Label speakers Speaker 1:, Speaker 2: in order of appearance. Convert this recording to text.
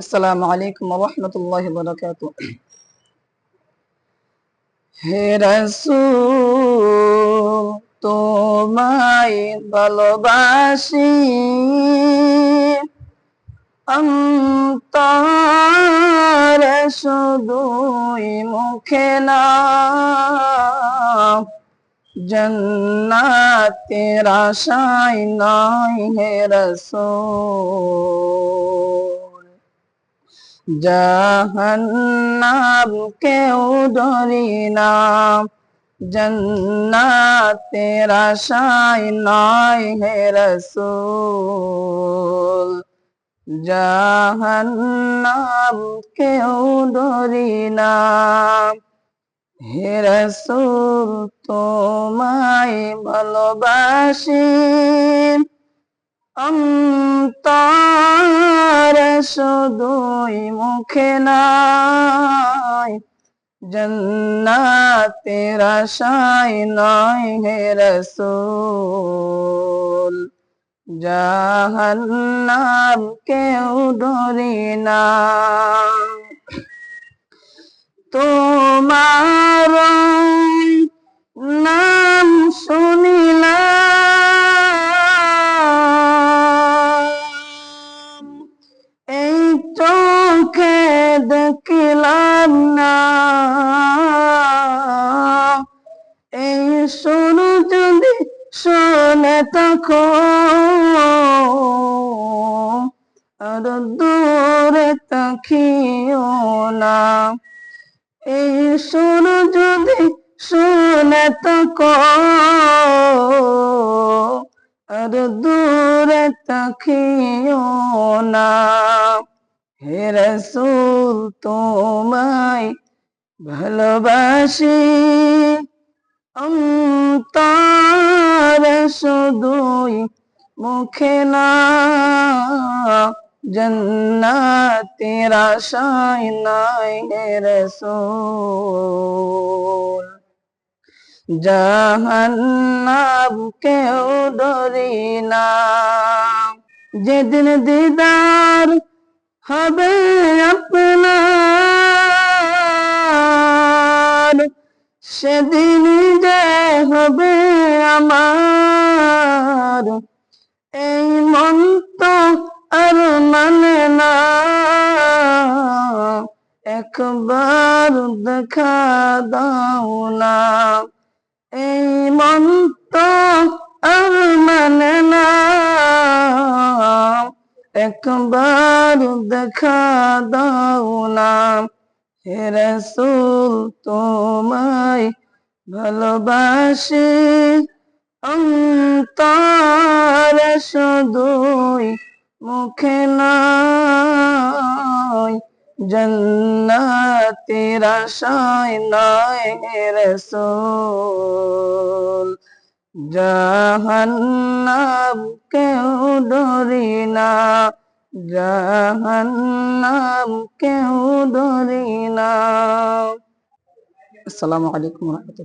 Speaker 1: আসসালামু আলাইকুম রহমতুল্লাহ বরকাত হে রসুল, তোমায় ভালোবাসি। অন্তর শুধুই মুখে না, জন্নাতের আশায় নয় হে রসুল। জাহান্নাম কেউ ডরি না। জন্নাতের আশায় নয় হে রসুল। জাহান্নাম কেউ ডরি না। হে রসুল, তোমায় ভালোবাসি। অন্তর শুধুই মুখে নাই। জন্নাতের আশায় নয় হে রসুল। জাহান্নাম কেউ ডরি না। তোমার দেখিলাম না। এই শুরু যদি শুনে থাকো আর দূরে তাকিও না। এই শুরু যদি শুনে থাকো আর দূরে তাকিও না। হে রসুল, তোমায় ভালোবাসি। অন্তর শুধুই মুখে না, জন্নাতের আশায় নাই হে রসুল। জাহান্নাম কেউ ডরি না, যেদিন দিদার হবে আপনার। সেদিন যে হবে আমার। এই মন তো আর মানে না। একবার দেখা দাও না। এই মন তো আর মানে না। একবার দেখা দাও না। হে রসুল, তোমায় ভালোবাসি। অন্তর শুধুই মুখে নয় জন্নাতের আশায় নয় রসুল। জাহান্নাম কেউ ডরি না জাহান্নাম কেউ ডরি না। আসসালামু আলাইকুম রহমতুল্লাহ।